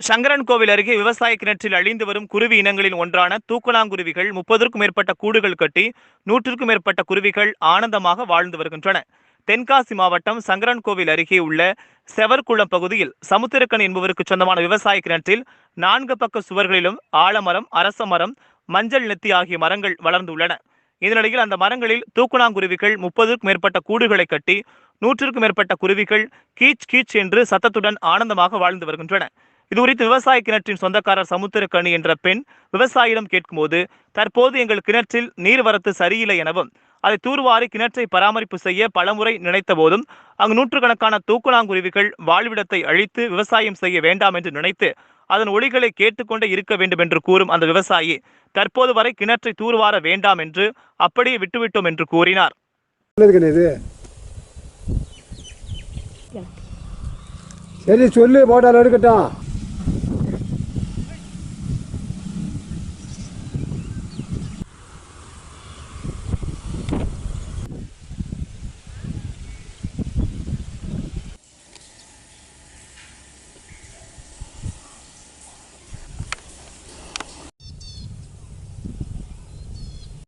சங்கரன்கோவில் அருகே விவசாய கிணற்றில் அழிந்து வரும் குருவி இனங்களில் ஒன்றான தூக்கணாங்குருவிகள் முப்பதற்கும் மேற்பட்ட கூடுகள் கட்டி நூற்றுக்கும் மேற்பட்ட குருவிகள் ஆனந்தமாக வாழ்ந்து வருகின்றன. தென்காசி மாவட்டம் சங்கரன்கோவில் அருகே உள்ள செவர்குளம் பகுதியில் சமுத்திரக்கன் என்பவருக்கு சொந்தமான விவசாய கிணற்றில் நான்கு பக்க சுவர்களிலும் ஆலமரம் அரச மரம் மஞ்சள் நெத்தி ஆகிய மரங்கள் வளர்ந்துள்ளன. இதனிடையில் அந்த மரங்களில் தூக்குணாங்குருவிகள் முப்பதுக்கும் மேற்பட்ட கூடுகளை கட்டி நூற்றுக்கும் மேற்பட்ட குருவிகள் கீச் கீச் என்று சத்தத்துடன் ஆனந்தமாக வாழ்ந்து வருகின்றன. இது குறித்து விவசாய கிணற்றின் சொந்தக்காரர் சமுத்திரக்கணி என்ற பெண் விவசாயியிடம் கேட்கும்போது தற்போது எங்கள் கிணற்றில் நீர்வரத்து சரியில்லை எனவும் அதை தூர்வாரி கிணற்றை பராமரிப்பு செய்ய பலமுறை நினைத்த போதும் அங்கு நூற்றுக்கணக்கான தூக்குநாங்குருவிகள் வாழ்விடத்தை அழித்து விவசாயம் செய்ய வேண்டாம் என்று நினைத்து அதன் ஒளிகளை கேட்டுக்கொண்டே இருக்க வேண்டும் என்று கூறும் அந்த விவசாயி தற்போது வரை கிணற்றை தூர்வார வேண்டாம் என்று அப்படியே விட்டுவிட்டோம் என்று கூறினார். சரி சொல்லு போட்டால் எடுக்கட்டும்.